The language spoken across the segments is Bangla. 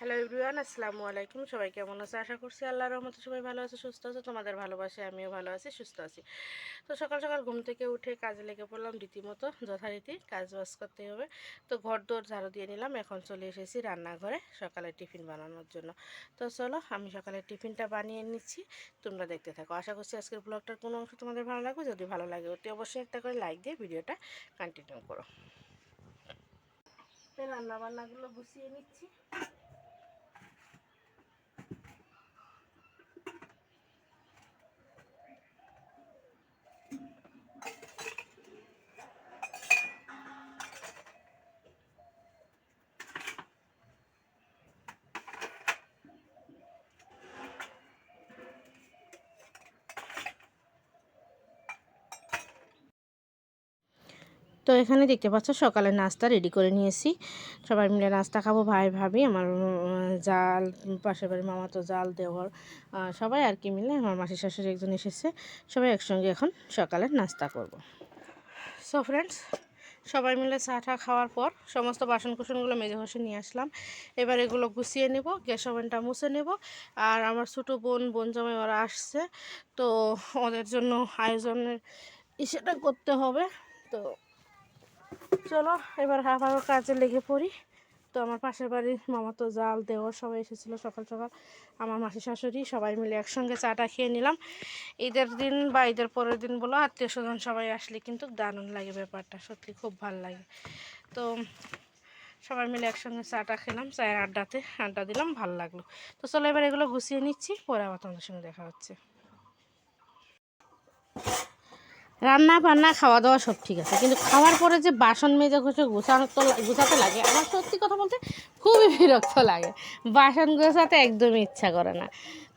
হ্যালো এভরিওয়ান আসসালামু আলাইকুম। সবাই কেমন আছে? আশা করছি আল্লাহর রহমতে সবাই ভালো আছে, সুস্থ আছে। তোমাদের ভালোবাসে আমিও ভালো আছি, সুস্থ আছি। তো সকাল সকাল ঘুম থেকে উঠে কাজে লেগে পড়লাম রীতিমতো, যথারীতি কাজ বাজ করতে হবে। তো ঘর দোর ঝাড়ু দিয়ে নিলাম, এখন চলে এসেছি রান্নাঘরে সকালে টিফিন বানানোর জন্য। তো চলো, আমি সকালে টিফিনটা বানিয়ে নিচ্ছি, তোমরা দেখতে থাকো। আশা করছি আজকের ব্লগটার কোনো অংশ তোমাদের ভালো লাগবে। যদি ভালো লাগে, অতি অবশ্যই একটা করে লাইক দিয়ে ভিডিওটা কন্টিনিউ করো। রান্না বান্নাগুলো গুছিয়ে নিচ্ছি। তো এখানে দেখতে পাচ্ছ সকালে নাস্তা রেডি করে নিয়েছি। সবাই মিলে নাস্তা খাব, ভাই ভাবি, আমার জাল, পাশের বাড়ির মামা তো জাল দেওয়ার সবাই আর কি মিলে আমার মাসির শাশুড়ি একজন এসেছে। সবাই একসঙ্গে এখন সকালে নাস্তা করব। সো ফ্রেন্ডস সবাই মিলে চা খাওয়ার পর সমস্ত বাসন কুসনগুলো মেজে ঘষে নিয়ে আসলাম। এবার এগুলো গুছিয়ে নেব, গ্যাস ওভেনটা মুছে নেব। আর আমার ছোটো বোন বোন জামাই ওরা আসছে, তো ওদের জন্য আয়োজনের ইসেটা করতে হবে। তো চলো, এবার আবারও কাজে লেগে পড়ি। তো আমার পাশের বাড়ির মামা তো জাল, দেওয়ার সবাই এসেছিল সকাল সকাল। আমার মাসি শাশুড়ি সবাই মিলে একসঙ্গে চাটা খেয়ে নিলাম। ঈদের দিন বা ঈদের পরের দিন বলো, আত্মীয় স্বজন সবাই আসলে কিন্তু দারুণ লাগে ব্যাপারটা, সত্যি খুব ভালো লাগে। তো সবাই মিলে একসঙ্গে চাটা খেলাম, চায়ের আড্ডাতে আড্ডা দিলাম, ভালো লাগল। তো চলো এবার এগুলো গুছিয়ে নিচ্ছি, পরে আবার তোমাদের সঙ্গে দেখা হচ্ছে। রান্না বান্না খাওয়া দাওয়া সব ঠিক আছে। কিন্তু খাওয়ার পরে যে বাসন মেজে ঘষে গুছানো গুছাতে লাগে, আমার সত্যি কথা বলতে খুবই বিরক্ত লাগে। বাসন গোছাতে একদমই ইচ্ছা করে না।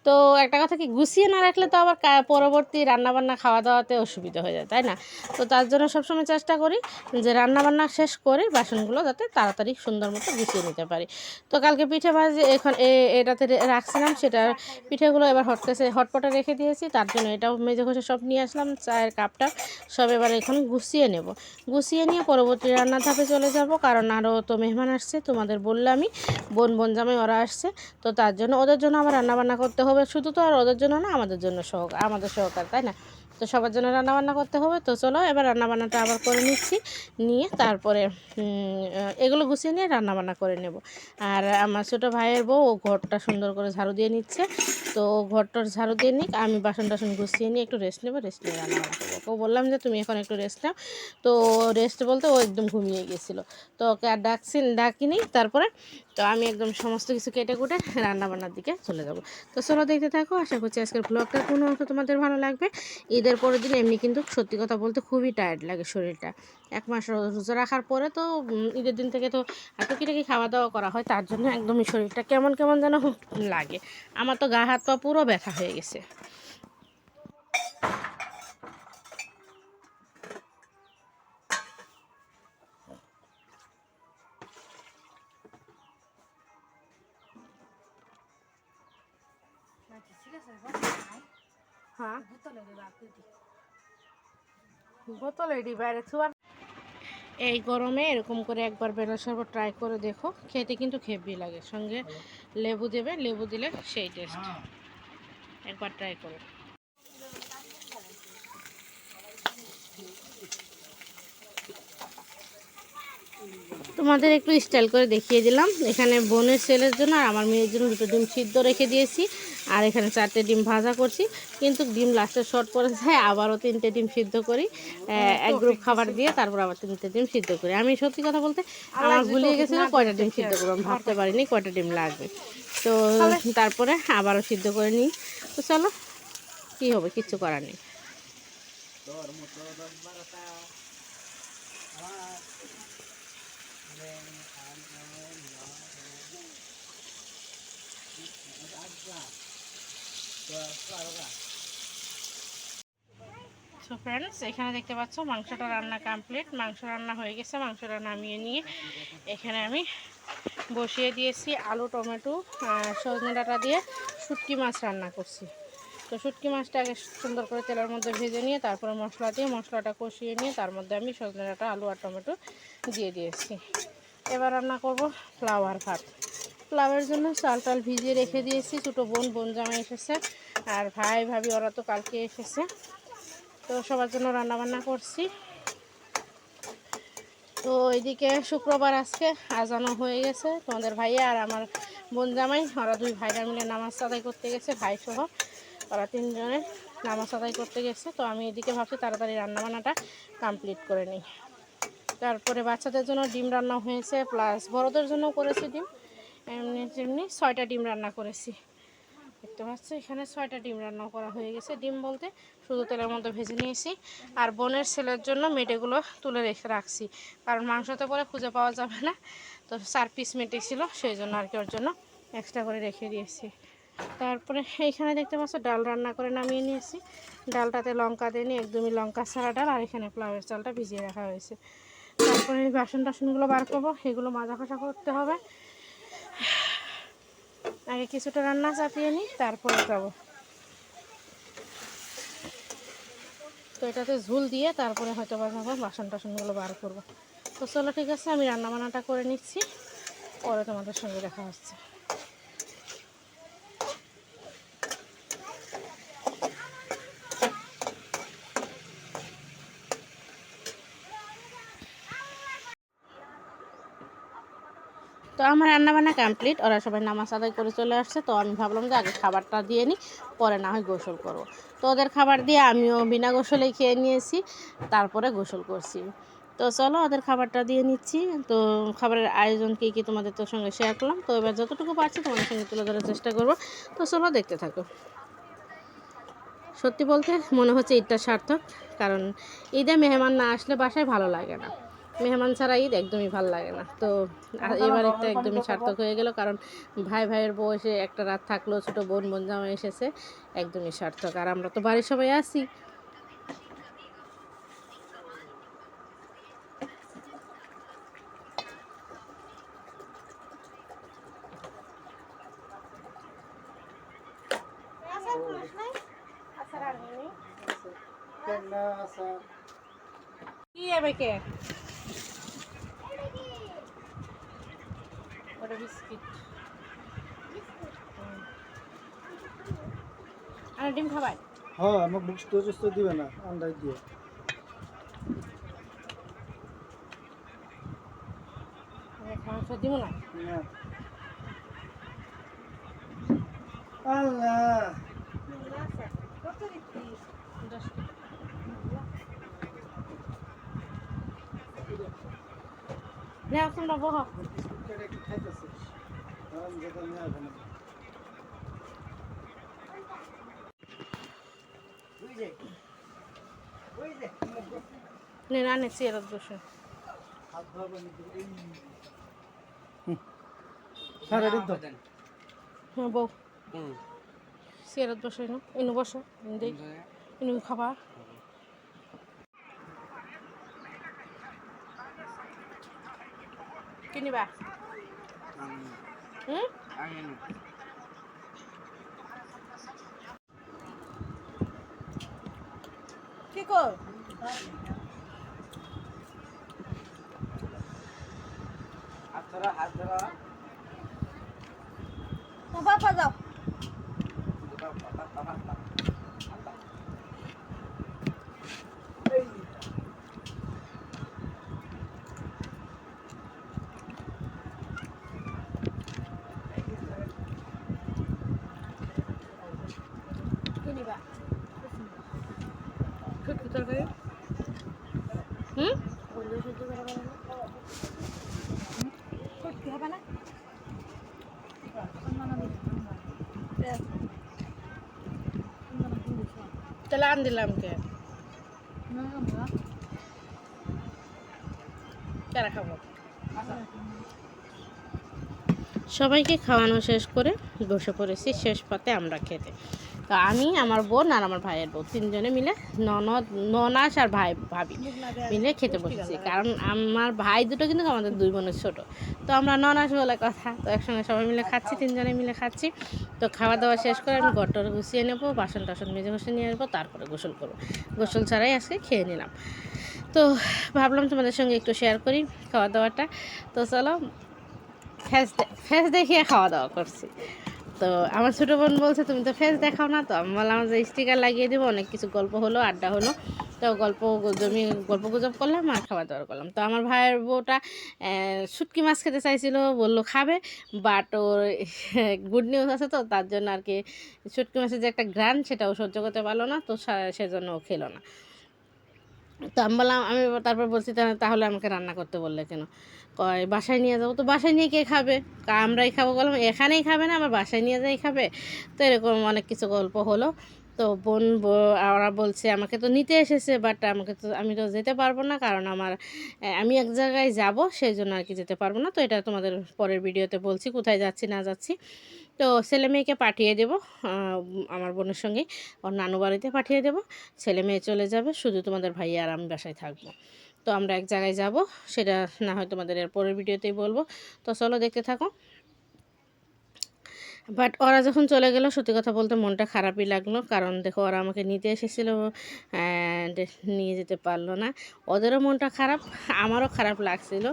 তো একটা কথা কি, গুছিয়ে না রাখলে তো আবার পরবর্তী রান্নাবান্না খাওয়া দাওয়াতে অসুবিধা হয়ে যায়, তাই না? তো তার জন্য সবসময় চেষ্টা করি যে রান্নাবান্না শেষ করে বাসনগুলো যাতে তাড়াতাড়ি সুন্দর মতো গুছিয়ে নিতে পারি। তো কালকে পিঠে ভাজি, এখন এটাতে রাখছিলাম, সেটার পিঠেগুলো এবার হটকেসে হটপটে রেখে দিয়েছি, তার জন্য এটাও মেজে ঘষে সব নিয়ে আসলাম, চায়ের কাপটা সব এবার এখন গুছিয়ে নেব। গুছিয়ে নিয়ে পরবর্তী রান্নার ধাপে চলে যাব, কারণ আরও তো মেহমান আসছে, তোমাদের বললামই, বোন বোন জামাই ওরা আসছে, তো তার জন্য ওদের জন্য আবার রান্নাবান্না করতে হবে। শুধু তো আর ওদের জন্য না, আমাদের জন্য সহ, আমাদের সহকার, তাই না? তো সবার জন্য রান্নাবান্না করতে হবে, তো চলো এবার রান্নাবান্নাটা আবার করে নিচ্ছি, নিয়ে তারপরে এগুলো গুছিয়ে নিয়ে রান্নাবান্না করে নেব। আর আমার ছোটো ভাইয়ের বউ, ও ঘরটা সুন্দর করে ঝাড়ু দিয়ে নিচ্ছে, তো ঘরটার ঝাড়ু দিয়ে নিক, আমি বাসন টাসন গুছিয়ে নিয়ে একটু রেস্ট নেব রেস্ট নিয়ে রান্নাবান্না ওকে বললাম যে তুমি এখন একটু রেস্ট নাও। তো রেস্ট বলতে ও একদম ঘুমিয়ে গেছিল। তো ওকে আর ডাকছি ডাকিনি। তারপরে তো আমি একদম সমস্ত কিছু কেটে কুটে রান্নাবান্নার দিকে চলে যাব। তো চলো দেখতে থাকো। আশা করছি আজকের ব্লগটার কোনো অংশ তোমাদের ভালো লাগবে। ঈদের পরের দিন এমনি কিন্তু সত্যি কথা বলতে খুবই টায়ার্ড লাগে শরীরটা। এক মাস রোজা রাখার পরে তো ঈদের দিন থেকে তো এত কিটাকি খাওয়া দাওয়া করা হয়, তার জন্য একদমই শরীরটা কেমন কেমন যেন লাগে। আমার তো গা হাত পা পুরো ব্যথা হয়ে গেছে। হ্যাঁ? এই গরমে এরকম করে একবার বেলা শরবত ট্রাই করে দেখো। খেতে কিন্তু খেবি লাগে। সঙ্গে লেবু দেবে, লেবু দিলে সেই টেস্ট একবার ট্রাই করো। তোমাদের একটু স্টাইল করে দেখিয়ে দিলাম। এখানে বোনের ছেলের জন্য আর আমার মেয়ের জন্য দুটো ডিম সিদ্ধ রেখে দিয়েছি। আর এখানে চারটে ডিম ভাজা করছি। কিন্তু ডিম লাস্টে শর্ট পরে যায় আবারও তিনটে ডিম সিদ্ধ করি। আহ, এক গ্রুপ খাবার দিয়ে তারপর আবার তিনটে ডিম সিদ্ধ করি। আমি সত্যি কথা বলতে আমার ভুলিয়ে গেছিল কয়টা ডিম সিদ্ধ করব আমি ভাবতে পারিনি কয়টা ডিম লাগবে। তো তারপরে আবারও সিদ্ধ করে নিই। তো চলো কী হবে? কিচ্ছু করার নেই। সো ফ্রেন্ডস এখানে দেখতে পাচ্ছ মাংসটা রান্না কমপ্লিট মাংস রান্না হয়ে গেছে মাংসটা নামিয়ে নিয়ে এখানে আমি বসিয়ে দিয়েছি আলু, টমেটো সজনে ডাঁটা দিয়ে শুটকি মাছ রান্না করছি। তো শুটকি মাছটা আগে সুন্দর করে তেলের মধ্যে ভেজে নিয়ে, তারপরে মশলা দিয়ে মশলাটা কষিয়ে নিয়ে, তার মধ্যে আমি সজনে ডাঁটা, আলু আর টমেটো দিয়ে দিয়েছি। এবার রান্না করব ফ্লাওয়ার ভাত। প্লাবের জন্য চাল টাল ভিজিয়ে রেখে দিয়েছি। ছোটো বোন বোন জামাই এসেছে। আর ভাই, ভাবি, ওরা তো কালকে এসেছে। তো সবার জন্য রান্নাবান্না করছি। তো এইদিকে শুক্রবার আজকে আজানো হয়ে গেছে। তোমাদের ভাইয়া আর আমার বোন জামাই, ওরা দুই ভাইরা মিলে নামাজ আদায় করতে গেছে, ভাই সহ। ওরা তিনজনে নামাজ আদায় করতে গেছে। তো আমি এদিকে ভাবছি তাড়াতাড়ি রান্নাবান্নাটা কমপ্লিট করে নিই। তারপরে বাচ্চাদের জন্য ডিম রান্না হয়েছে, প্লাস বড়দের জন্য করেছি ডিম। এমনি তেমনি ছয়টা ডিম রান্না করেছি। দেখতে পাচ্ছ, এখানে ছয়টা ডিম রান্না করা হয়ে গেছে। ডিম বলতে শুধু তেলের মধ্যে ভেজে নিয়েছি। আর বোনের ছেলের জন্য মেটেগুলো তুলে রেখে রাখছি। কারণ মাংসতে পরে খুঁজে পাওয়া যাবে না। তো চার পিস মেটে ছিল, সেই জন্য আর কি ওর জন্য এক্সট্রা করে রেখে দিয়েছি। তারপরে এইখানে দেখতে পাচ্ছ, ডাল রান্না করে নামিয়ে নিয়েছি। ডালটাতে লঙ্কা দিয়ে নিয়ে একদমই লঙ্কা ছাড়া ডাল আর এখানে প্লাউয়ের চালটা ভিজিয়ে রাখা হয়েছে। তারপরে এই বাসন টাসনগুলো বার করব। এগুলো মাজা খসা করতে হবে। আগে কিছুটা রান্না চাপিয়ে নিই, তারপরে যাব তো এটাতে ঝুল দিয়ে তারপরে হয়তো বা যাব বাসন টাসনগুলো বার করব। তো চলো ঠিক আছে, আমি রান্না বান্নাটা করে নিচ্ছি, পরে তোমাদের সঙ্গে দেখা হচ্ছে। তো আমার রান্নাবান্না কমপ্লিট ওরা সবাই নামাজ আদায় করে চলে আসছে, তো আমি ভাবলাম যে আগে খাবারটা দিয়ে নিই, পরে না হয় গোসল করব। তো ওদের খাবার দিয়ে আমিও বিনা গোসলেই খেয়ে নিয়েছি, তারপরে গোসল করছি। তো চলো ওদের খাবারটা দিয়ে নিচ্ছি। তো খাবারের আয়োজন কী কী তোমাদের তোর সঙ্গে শেয়ার করলাম, তো এবার যতটুকু পারছি তোমাদের সঙ্গে তুলে ধরার চেষ্টা করব। তো চলো দেখতে থাকো। সত্যি বলতে মনে হচ্ছে ঈদটা সার্থক, কারণ ঈদে মেহমান না আসলে বাসায় ভালো লাগে না। মেহমান ছাড়া ঈদ একদমই ভালো লাগে না। তো এবার একটা একদমই সার্থক হয়ে গেল কারণ ভাই ভাইয়ের বয়সে একটা রাত থাকল ছোটো বোন বোন জামা এসেছে একদমই সার্থক। আর আমরা তো বাড়ির সবাই আছি। কি এবাকে ওটা বিস্কিট। আর ডিম খাবাই হ্যাঁ আমাকে বুঝতে টুস্ত দিবে না আন্দাজ দিয়ে। মাংস দিব না। আল্লাহ! দশ বহ। এটা যেটা আসবে না নে না নে চেয়ারত বসে হাত? হুম। স্যার হ্যাঁ বউ চেয়ারত বসে না ইনু বসো দেই ইনু খাবা কিনিবা কি কর হাত ধরা হাত ধরা বাবা যাও কিনিবা শুটকি তরকারি? হুম? হবে না? তাহলে আন দিলাম কে? কারা খাব। সবাইকে খাওয়ানো শেষ করে বসে পড়েছি শেষ পাতে আমরা খেতে। তো আমি, আমার বোন আর আমার ভাইয়ের বোন তিনজনে মিলে ননদ, ননাস আর ভাই, ভাবি মিলে খেতে বসেছি। কারণ আমার ভাই দুটো কিন্তু আমাদের দুই বোনের ছোট। তো আমরা ননাস বলে কথা। তো একসঙ্গে সবাই মিলে খাচ্ছি, তিনজনে মিলে খাচ্ছি। তো খাওয়া দাওয়া শেষ করে আমি গটর গুছিয়ে নেব, বাসন টাসন মেজে ঘষে নিয়ে আসব, তারপরে গোসল করব। গোসল ছাড়াই আজকে খেয়ে নিলাম। তো ভাবলাম তোমাদের সঙ্গে একটু শেয়ার করি খাওয়া দাওয়াটা। তো চলো ফেস ফেস দেখিয়ে খাওয়া দাওয়া করছি। তো আমার ছোটো বোন বলছে, তুমি তো ফেস দেখাও না তো? আমি বললাম যে স্টিকার লাগিয়ে দেবো, অনেক কিছু গল্প হলো, আড্ডা হলো। তো গল্প জমি, গল্প গুজব করলাম আর খাবার দাবার করলাম। তো আমার ভাইয়ের বউটা শুটকি মাছ খেতে চাইছিল, বলল, খাবে? বাট ওর গুড নিউজ আছে তো, তার জন্য আর কি, শুটকি মাছের যে একটা গ্রান সেটাও সহ্য করতে পারল না, তো সেজন্য ও খেলো না। তো আমি বললাম, আমি তারপর বলছি তাহলে আমাকে রান্না করতে বললে কেন? কয়, বাসায় নিয়ে যাব। তো বাসায় নিয়ে কে খাবে? আমরাই খাব বললাম, এখানেই খাবে না, আবার বাসায় নিয়ে যাই খাবে? তো এরকম অনেক কিছু গল্প হলো। তো বোন ওরা বলছে, আমাকে তো নিতে এসেছে বাট আমাকে তো, আমি তো যেতে পারব না, কারণ আমার আমি এক জায়গায় যাব, সেই জন্য আর কি যেতে পারব না। তো এটা তোমাদের পরের ভিডিওতে বলছি, কোথায় যাচ্ছি, না যাচ্ছি। তো ছেলে মেয়েকে পাঠিয়ে দেবো আমার বোনের সঙ্গে। ওর নানু বাড়িতে পাঠিয়ে দেবো। ছেলে মেয়ে চলে যাবে, শুধু তোমাদের ভাই আর আমি বাসায় থাকব। তো আমরা এক জায়গায় যাব, সেটা না হয় তোমাদের এর পরের ভিডিওতেই বলব। তো চলো দেখতে থাকো। বাট ওরা যখন চলে গেল, সত্যি কথা বলতে মনটা খারাপই লাগল। কারণ দেখো, ওরা আমাকে নিতে এসেছিল নিয়ে যেতে পারল না। ওদেরও মনটা খারাপ, আমারও খারাপ লাগছিল।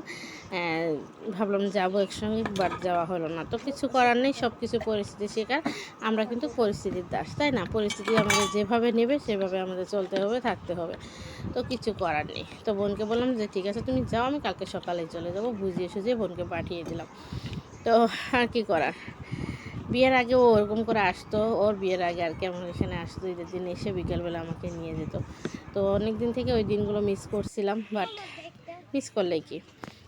ভাবলাম যাব একসঙ্গে বাট যাওয়া হলো না। তো কিছু করার নেই সব কিছু পরিস্থিতি শেখার আমরা কিন্তু পরিস্থিতির দাস, তাই না? পরিস্থিতি আমাদের যেভাবে নেবে, সেভাবে আমাদের চলতে হবে, থাকতে হবে। তো কিছু করার নেই। তো বোনকে বললাম যে, ঠিক আছে, তুমি যাও, আমি কালকে সকালে চলে যাব। বুঝিয়ে সুঝিয়ে বোনকে পাঠিয়ে দিলাম। তো আর কি করার? বিয়ের আগে ও ওরকম করে আসতো, ওর বিয়ের আগে আর কি আমার এখানে আসতো, ঈদের দিন এসে বিকেলবেলা আমাকে নিয়ে যেত। তো অনেক দিন থেকে ওই দিনগুলো মিস করছিলাম বাট মিস করলে কি?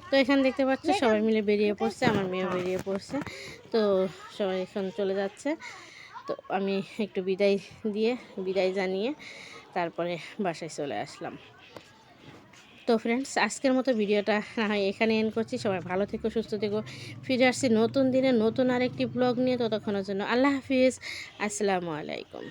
তো এখানে দেখতে পাচ্ছ সবাই মিলে বেরিয়ে পড়ছে, আমার মেয়েও বেরিয়ে পড়ছে। তো সবাই এখন চলে যাচ্ছে। তো আমি একটু বিদায় দিয়ে, বিদায় জানিয়ে তারপরে বাসায় চলে আসলাম। তো ফ্রেন্ডস আজকের মতো ভিডিওটা এখানে এন করছি। সবাই ভালো থেকো, সুস্থ থেকো। ফিরে আসছি নতুন দিনে নতুন আরেকটি ব্লগ নিয়ে ততক্ষণের জন্য। আল্লাহ হাফিজ। আসসালামু আলাইকুম।